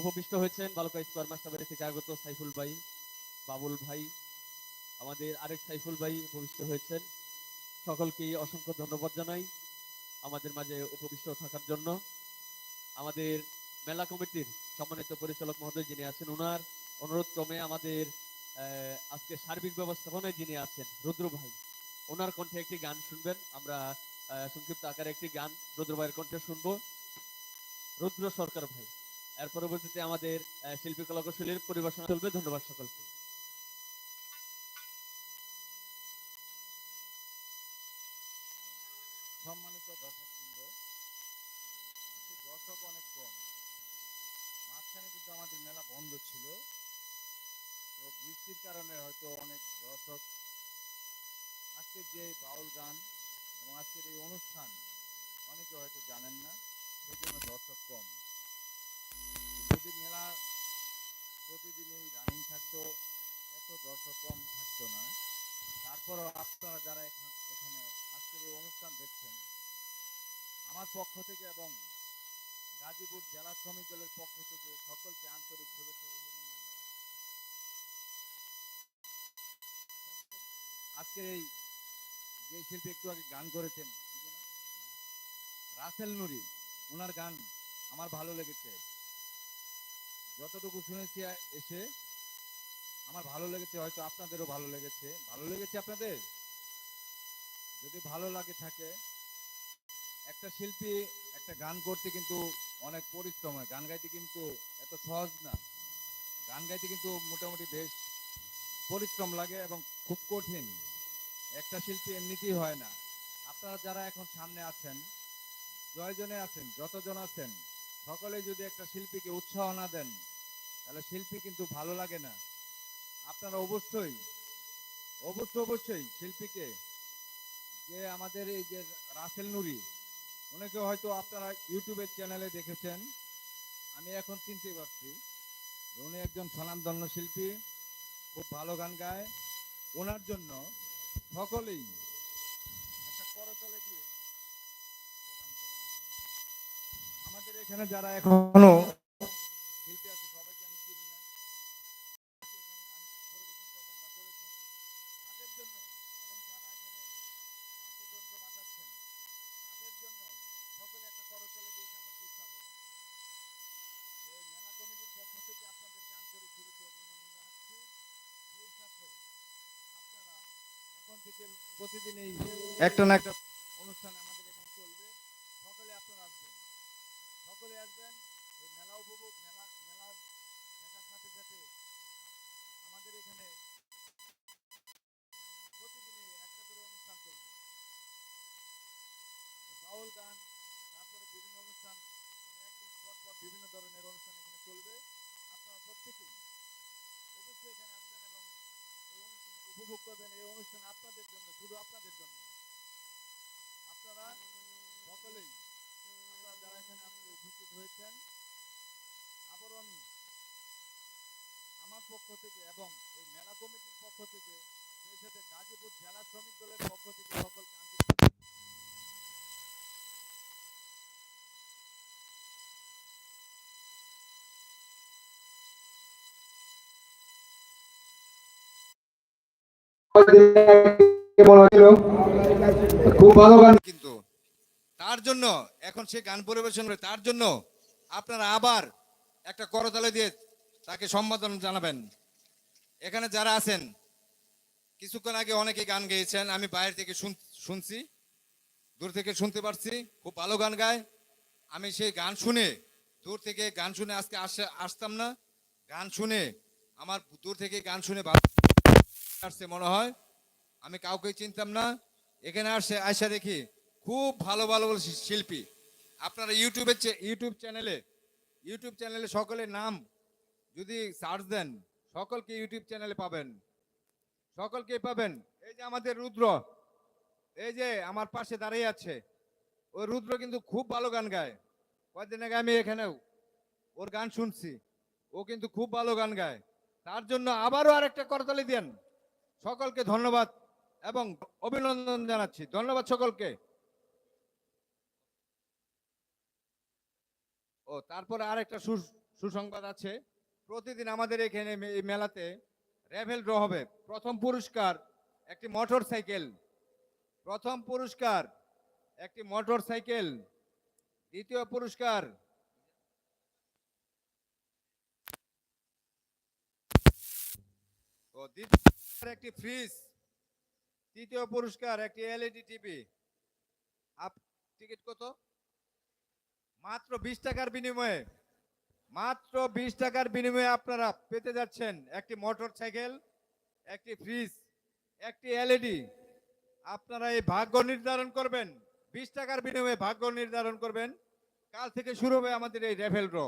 উপবিষ্ট হয়েছেন বালুকা স্কোয়ার মাস্টারবাড়ি থেকে আগত সাইফুল ভাই, বাবুল ভাই, আমাদের আরেক সাইফুল ভাই উপবিষ্ট হয়েছেন। সকলকেই অসংখ্য ধন্যবাদ জানাই আমাদের মাঝে উপবিষ্ট থাকার জন্য। আমাদের মেলা কমিটির সম্মানিত পরিচালক মহোদয় যিনি আছেন ওনার অনুরোধ ক্রমে আমাদের আজকে সার্বিক ব্যবস্থাপনায় যিনি আছেন, রুদ্র ভাই ওনার কণ্ঠে একটি গান শুনবেন। আমরা সংক্ষিপ্ত আকারে একটি গান রুদ্র ভাইয়ের কণ্ঠে শুনব। রুদ্র সরকার ভাই। এর পরবর্তীতে আমাদের শিল্পী কলাকুশলীর পরিবেশনা চলবে। ধন্যবাদ সকলকে। সম্মানিত দর্শক অনেক কম। মাঝখানে কিন্তু আমাদের মেলা বন্ধ ছিল। তো বৃষ্টির কারণে হয়তো অনেক দর্শক আজকের যে বাউল গান এবং আজকের এই অনুষ্ঠান অনেকে হয়তো জানেন না, সেই জন্য দর্শক কম। যদি মেলা, প্রতিদিনই রানিং থাকতো, এত দর্শক কম থাকতো না। তারপরও আপনারা যারা এখানে আজকের এই অনুষ্ঠান দেখছেন, আমার পক্ষ থেকে এবং গাজীপুর জেলা শ্রমিক দলের পক্ষ থেকে সকলকে আন্তরিক শুভেচ্ছা অভিনন্দন আজকের এই যে শিল্পী একটু আগে গান করেছেন রাসেল নুরি ওনার গান আমার ভালো লেগেছে। যতটুকু শুনেছি এসে, আমার ভালো লেগেছে, হয়তো আপনাদেরও ভালো লেগেছে। ভালো লেগেছে আপনাদের? যদি ভালো লাগে থাকে, একটা শিল্পী, একটা গান করতে কিন্তু অনেক পরিশ্রম হয়। গান গাইতে কিন্তু এত সহজ না। গান গাইতে কিন্তু মোটামুটি বেশ পরিশ্রম লাগে এবং খুব কঠিন। একটা শিল্পী এমনিতেই হয় না। আপনারা যারা এখন সামনে আছেন, জয়জনে আছেন, যতজন আছেন সকলে যদি একটা শিল্পীকে উৎসাহ না দেন, তাহলে শিল্পী কিন্তু ভালো লাগে না। আপনারা অবশ্যই, অবশ্য অবশ্যই শিল্পীকে, যে আমাদের এই যে রাসেল নুরি, ওনাকে হয়তো আপনারা ইউটিউবের চ্যানেলে দেখেছেন। আমি এখন চিনতে পারছি উনি একজন স্বনামধন্য শিল্পী, খুব ভালো গান গায়। ওনার জন্য সকলেই থেকে প্রতিদিন এই একটা না একটা অনুষ্ঠান এবং এই উপভোগ করবেন, এই অনুষ্ঠান আপনাদের জন্য, শুধু আপনাদের জন্য। আপনারা সকলেই, আপনারা যারা এখানে আজকে উপস্থিত হয়েছেন, আবারও আমি আমার পক্ষ থেকে এবং এই মেলা কমিটির পক্ষ থেকে, সেই সাথে গাজীপুর জেলা শ্রমিক দলের পক্ষ থেকে সকলকে খুব ভালো গান কিন্তু তার জন্য, এখন সে গান পরিবেশন করে, তার জন্য আপনারা আবার একটা করতালে দিয়ে তাকে সম্বোধন জানাবেন। এখানে যারা আছেন, কিছুক্ষণ আগে অনেকে গান গেয়েছেন, আমি বাইরে থেকে শুন- শুনছি, দূর থেকে শুনতে পারছি, খুব ভালো গান গায়। আমি সেই গান শুনে, দূর থেকে গান শুনে আজকে আসে আসতাম না। গান শুনে, আমার দূর থেকে গান শুনে ভালো আসছে, মনে হয়। আমি কাউকে চিনতাম না। এখানে আসছে আয়সা দেখি, খুব ভালো ভালো শিল্পী। আপনারা ইউটিউবের ইউটিউব চ্যানেলে ইউটিউব চ্যানেলে সকলের নাম যদি সার্চ দেন, সকলকে ইউটিউব চ্যানেলে পাবেন। সকলকে পাবেন। এই যে আমাদের রুদ্র, এই যে আমার পাশে দাঁড়িয়ে আছে ওই রুদ্র কিন্তু খুব ভালো গান গায়। কয়েকদিন আগে আমি এখানেও ওর গান শুনছি, ও কিন্তু খুব ভালো গান গায়। তার জন্য আবারও আরেকটা করতালি দেন। সকলকে ধন্যবাদ এবং অভিনন্দন জানাচ্ছি। ধন্যবাদ সকলকে। ও, তারপরে আরেকটা সুর সুসংবাদ আছে। প্রতিদিন আমাদের এখানে এই মেলাতে র্যাভেল ড্র হবে। প্রথম পুরস্কার, একটি মোটর সাইকেল। প্রথম পুরস্কার, একটি মোটর সাইকেল। দ্বিতীয় পুরস্কার, ও, দ্বিতীয় একটি ফ্রিজ, তৃতীয় পুরস্কার, একটি এলইডি টিভি। আপ, টিকিট কত? মাত্র বিশ টাকার বিনিময়ে, মাত্র বিশ টাকার বিনিময়ে আপনারা পেতে যাচ্ছেন একটি মোটর সাইকেল একটি ফ্রিজ, একটি এলইডি। আপনারা এই ভাগ্য নির্ধারণ করবেন, বিশ টাকার বিনিময়ে ভাগ্য নির্ধারণ করবেন। কাল থেকে শুরু হবে আমাদের এই রেভেল ড্র।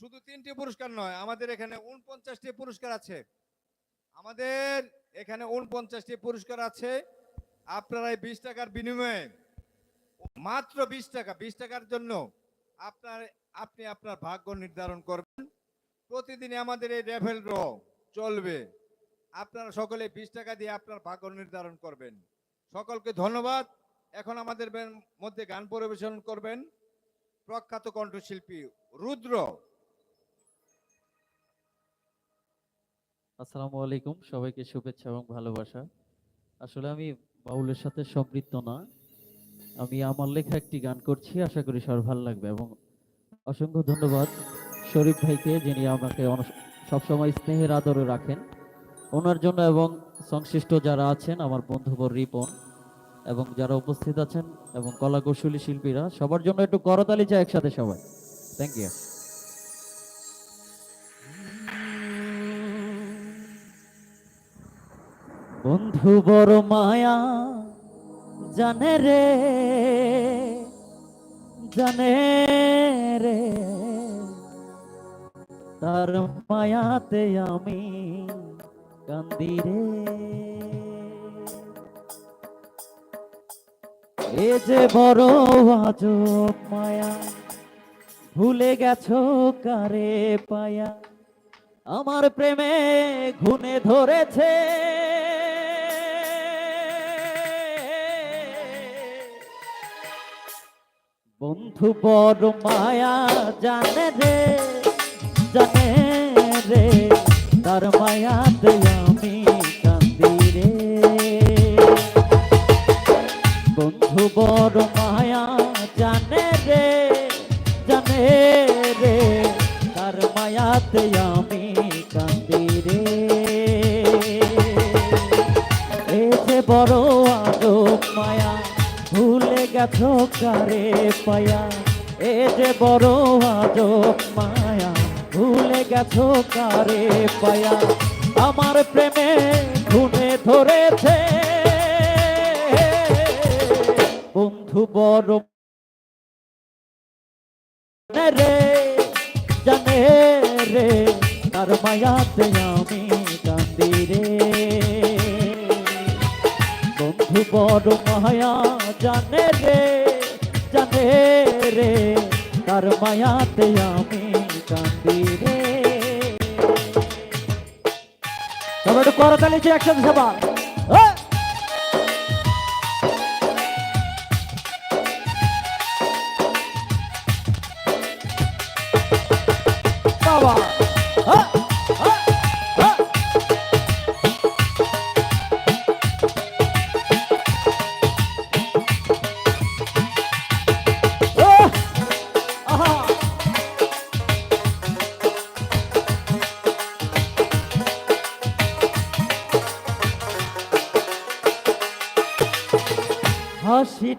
শুধু তিনটি পুরস্কার নয়, আমাদের এখানে উনপঞ্চাশটি পুরস্কার আছে। আমাদের এখানে উনপঞ্চাশটি পুরস্কার আছে। আপনারা এই বিশ টাকার বিনিময়ে মাত্র বিশ টাকা, বিশ টাকার জন্য আপনার, আপনি আপনার ভাগ্য নির্ধারণ করবেন। প্রতিদিনই আমাদের এই রেভেল ড্র চলবে। আপনারা সকলে বিশ টাকা দিয়ে আপনার ভাগ্য নির্ধারণ করবেন। সকলকে ধন্যবাদ। এখন আমাদের মধ্যে গান পরিবেশন করবেন প্রখ্যাত কণ্ঠশিল্পী রুদ্র। আসসালামু আলাইকুম, সবাইকে শুভেচ্ছা এবং ভালোবাসা। আসলে আমি বাউলের সাথে সম্পৃক্ত না। আমি আমার লেখা একটি গান করছি, আশা করি সবার ভালো লাগবে এবং অসংখ্য ধন্যবাদ শরীফ ভাইকে, যিনি আমাকে সবসময় স্নেহের আদরে রাখেন। ওনার জন্য এবং সংশ্লিষ্ট যারা আছেন, আমার বন্ধুবর রিপন, এবং যারা উপস্থিত আছেন, এবং কলা কৌশলী শিল্পীরা, সবার জন্য একটু করতালি চাই একসাথে সবাই। থ্যাংক ইউ বন্ধু বড় মায়া জানে রে জানে রে। তার মায়াতে আমি কান্দি রে। এ যে বড় আজব মায়া, ভুলে গেছো কারে পায়া? আমার প্রেমে ঘুনে ধরেছে। বন্ধু বড় মায়া জানে রে জানে রে, তার মায়াতে আমি কান্দি রে। বন্ধু বড় মায়া জানে রে জানে রে, তার মায়াতে আমি কান্দি রে। এ বড় মায়া গেছো কারে পায়া, এ যে বড় আদব মায়া, ভুলে গেছো কারে পায়া। আমার প্রেমে ঘুনে ধরেছে। বন্ধু বড় রে, জানে রে, তার মায়াতে আমি কান্দি রে। বন্ধু বড় মায়া জানে রে জানে রে, তার মায়াতে আমি কান্দি রে। সবাই একটু করতালি একসাথে সবার। হ্যাঁ। বাবা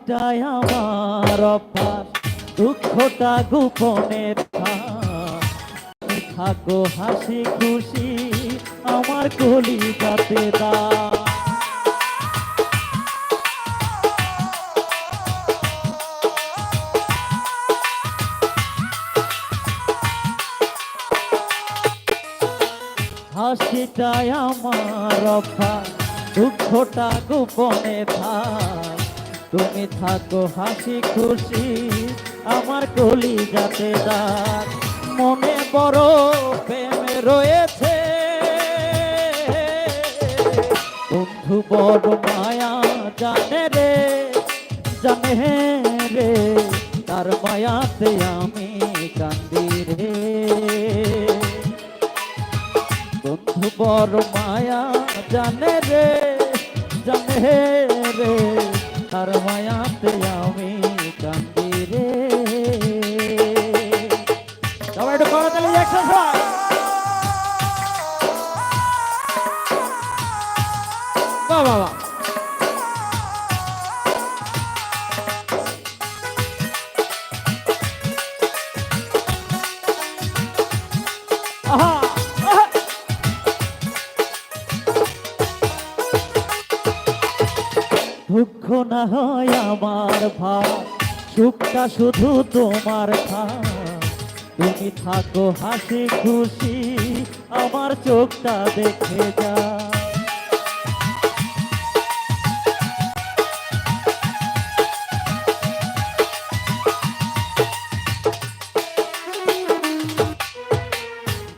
হাসিটাই আমার অভ্যাস। দুঃখটা গোপনে থাকো। হাসি খুশি, আমার কলি যাতে দা হাসিটাই আমার অভ্যাস, দুঃখটা গোপনে থাক। তুমি থাকো হাসি খুশি, আমার কলি যাতে দাগ। মনে বড় প্রেম রয়েছে। বন্ধু বড় মায়া জানে রে জানে রে, তার মায়াতে আমি কান্দি রে। বন্ধু বড় মায়া জানে রে জানে রে তার মায়াতে আমি শুধু তোমার তুমি থাকো হাসি খুশি, আমার চোখটা দেখে যা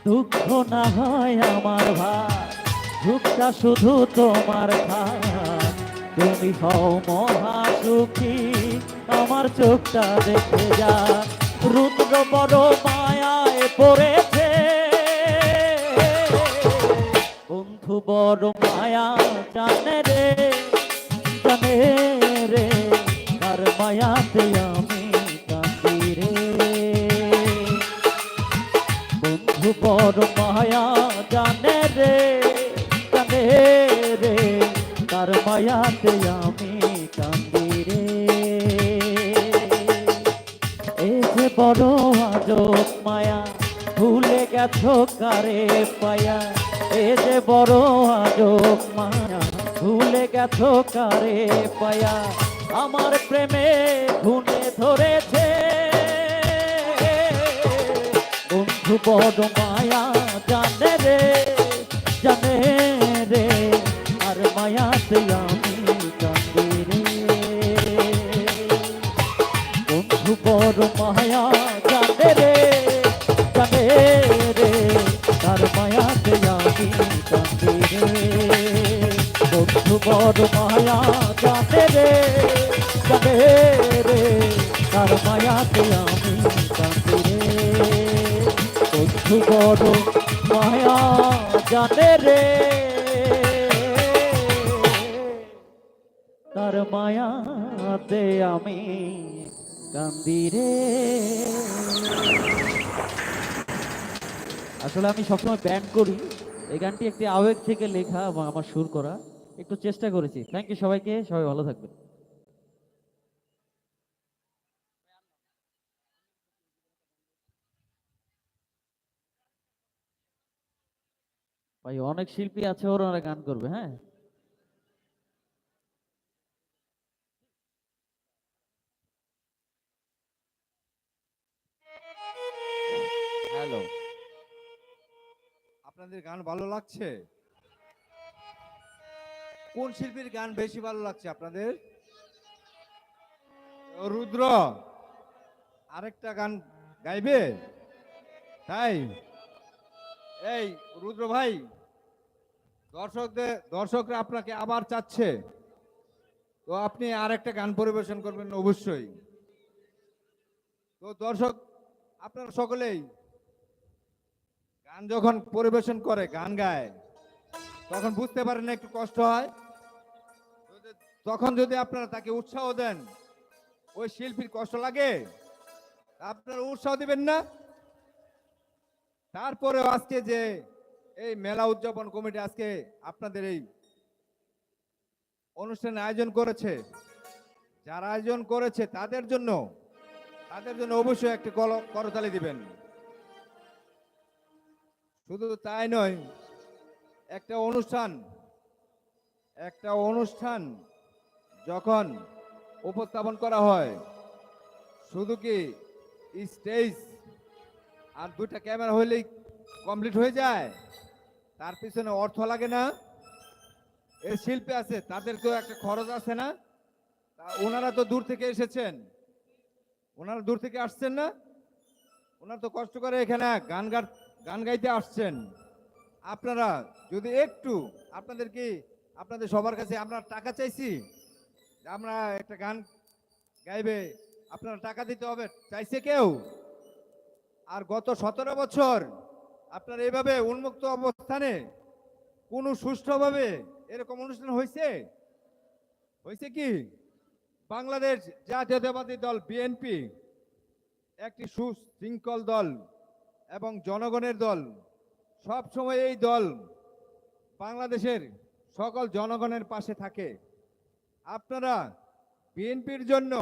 দুঃখ না হয় আমার ভাই দুঃখটা শুধু তোমার ভাই তুমি হও মহা সুখী আমার চোখটা দেখে যা। রুদ্র বড় মায়ায় পড়েছে। বন্ধু বড় মায়া জানে রে জানে রে, তার মায়াতে আমি কাঁদি রে। বন্ধু বড় মায়া জানে রে জানে রে, তার মায়াতে আমি আজব মায়া, ভুলে গেছো কারে পায়া? এ যে বড় আজব মায়া, ভুলে গেছো কারে পায়া? আমার প্রেমে ঘুনে ধরেছে। বন্ধু বড় মায়া, জানে রে জানে রে, আর মায়াতে আমি কান্দি রে। বন্ধু বড় মায়া বড় মায়া জানে রে জানে রে, তার মায়াতে আমি কান্দি রে। বন্ধু বড় মায়া জানে রে, তার মায়াতে আমি কান্দি রে। আসলে আমি সবসময় ব্যান্ড করি। এই গানটি একটি আবেগ থেকে লেখা এবং আমার সুর করা। একটু চেষ্টা করেছি। থ্যাংক ইউ সবাইকে, সবাই ভালো থাকবেন। ভাই, অনেক শিল্পী আছে ওরা গান করবে হ্যাঁ? হ্যালো। আপনাদের গান ভালো লাগছে? কোন শিল্পীর গান বেশি ভালো লাগছে আপনাদের? রুদ্র, আরেকটা গান গাইবে? তাই? এই রুদ্র ভাই, দর্শকদের, দর্শকরা আপনাকে আবার চাচ্ছে। তো আপনি আরেকটা গান পরিবেশন করবেন অবশ্যই। তো দর্শক, আপনারা সকলেই গান যখন পরিবেশন করে, গান গায়, তখন বুঝতে পারেন একটু কষ্ট হয়। তখন যদি আপনারা তাকে উৎসাহ দেন, ওই শিল্পীর কষ্ট লাগে, আপনারা উৎসাহ দিবেন না? তারপরে আজকে যে এই মেলা উদযাপন কমিটি আজকে আপনাদের এই অনুষ্ঠানের আয়োজন করেছে, যারা আয়োজন করেছে তাদের জন্য তাদের জন্য অবশ্যই একটি কল- করতালি দিবেন। শুধু তাই নয়, একটা অনুষ্ঠান একটা অনুষ্ঠান যখন উপস্থাপন করা হয়, শুধু কি স্টেজ আর দুইটা ক্যামেরা হইলেই কমপ্লিট হয়ে যায়? তার পিছনে অর্থ লাগে না। এই শিল্পী আছে, তাদের তো একটা খরচ আছে না। ওনারা তো দূর থেকে এসেছেন। ওনারা দূর থেকে আসছেন না? ওনারা তো কষ্ট করে এখানে গান গান গাইতে আসছেন। আপনারা যদি একটু আপনাদের কি, আপনাদের সবার কাছে আমরা টাকা চাইছি? আমরা একটা গান গাইবে, আপনারা টাকা দিতে হবে, চাইছে কেউ? আর গত সতেরো বছর আপনার এইভাবে উন্মুক্ত অবস্থানে কোনো সুষ্ঠুভাবে এরকম অনুষ্ঠান হয়েছে? হয়েছে কি? বাংলাদেশ জাতীয়তাবাদী দল বিএনপি একটি সুশৃঙ্খল দল এবং জনগণের দল সব সময় এই দল বাংলাদেশের সকল জনগণের পাশে থাকে। আপনারা বিএনপির জন্য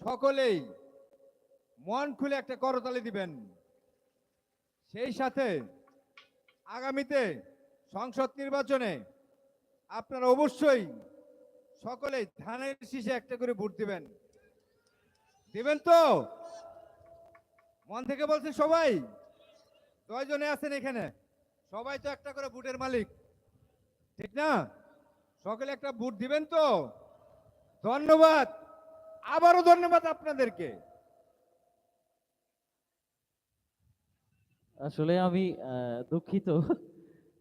সকলেই মন খুলে একটা করতালি দিবেন। সেই সাথে আগামীতে সংসদ নির্বাচনে আপনারা অবশ্যই সকলেই ধানের শীষে একটা করে ভোট দিবেন। দিবেন তো? মন থেকে বলছে সবাই? কয়জনে আছেন এখানে। সবাই তো একটা করে বুটের মালিক। ঠিক না? সকলে একটা বুট দিবেন তো? ধন্যবাদ। আবারও ধন্যবাদ আপনাদেরকে। আসলে আমি দুঃখিত।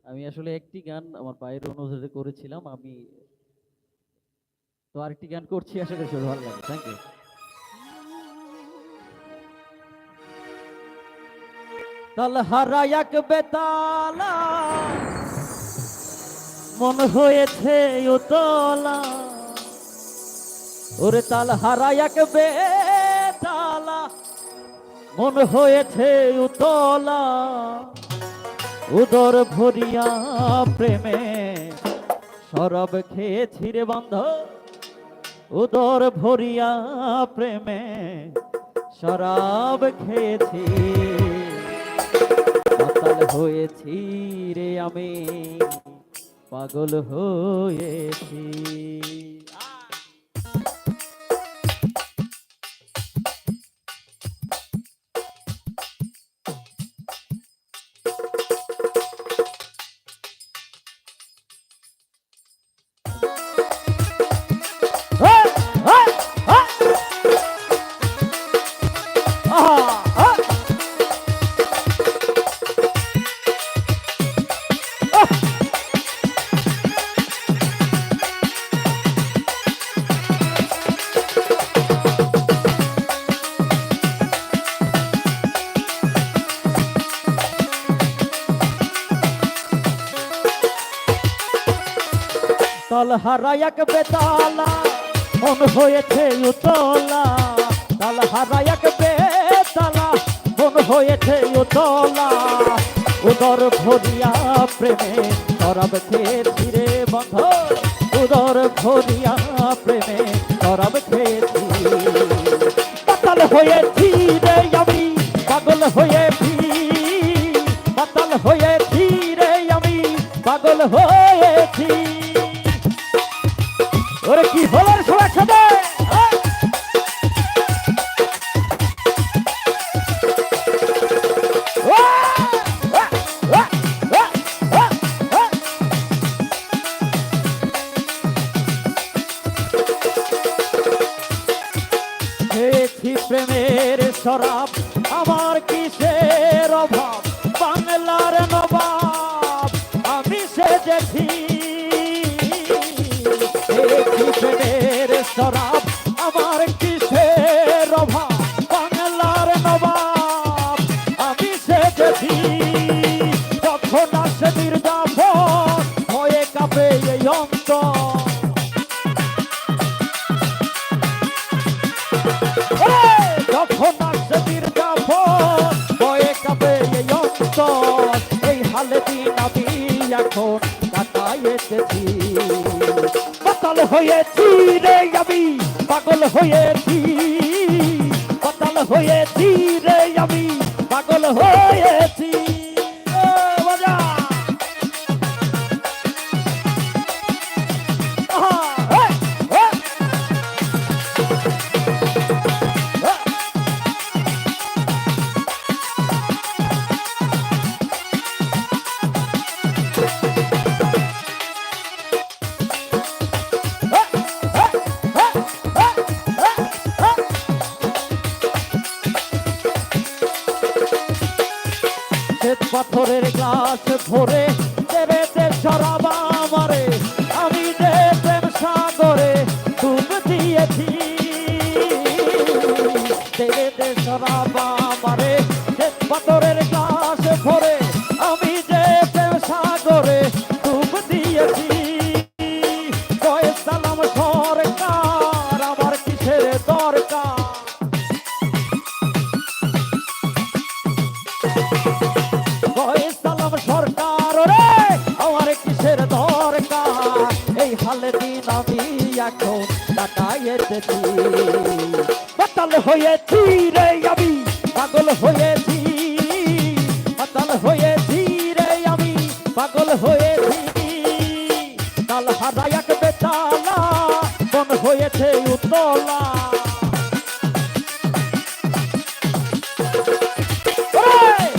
আমি আসলে একটি গান আমার পায়ের অনুরোধে করেছিলাম। আমি তো আরেকটি গান করছি আসলে ভালো লাগে থ্যাংক ইউ তাল হারায়াক বেতালা। মন হয়েছে উতলা। ওরে তাল হারায়াক বেতালা। মন হয়েছে উতলা। উদর ভরিয়া প্রেমে সরব খেয়েছি রে বন্ধ। উদর ভরিয়া প্রেমে শরাব খেয়েছি। হয়েছি রে আমি। পাগল হয়েছি। তল হারায়াক বেতালা, মন হয়েছে উতলা। তাল হারায়াক বেতালা, মন হয়েছে উতলা। উদর ভরিয়া প্রেমে সরব খেয়েছি রে বন্ধ। উদর ভরিয়া প্রেমে সরব খেয়েছি পাতাল হয়েছি রে আমি, পাগল হয়েছি পাতাল হয়েছি রে আমি, পাগল হয়েছি পাগল দেবেতে সরাবা আমারে। আমি যে প্রেম সাগরে ডুব পাথরের দাদা এক বেতালা, মন হয়েছে উতলা।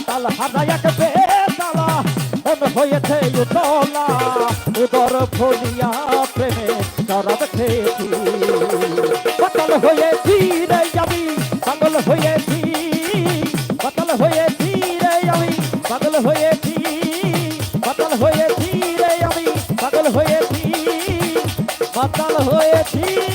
তাল হাদা এক বেতালা, মন হয়েছে উতলা। উদর ভরিয়া প্রেমে চরব খেয়েছি। পাগল হয়েছি রে যাবি পাগল হয়ে হয়েছি।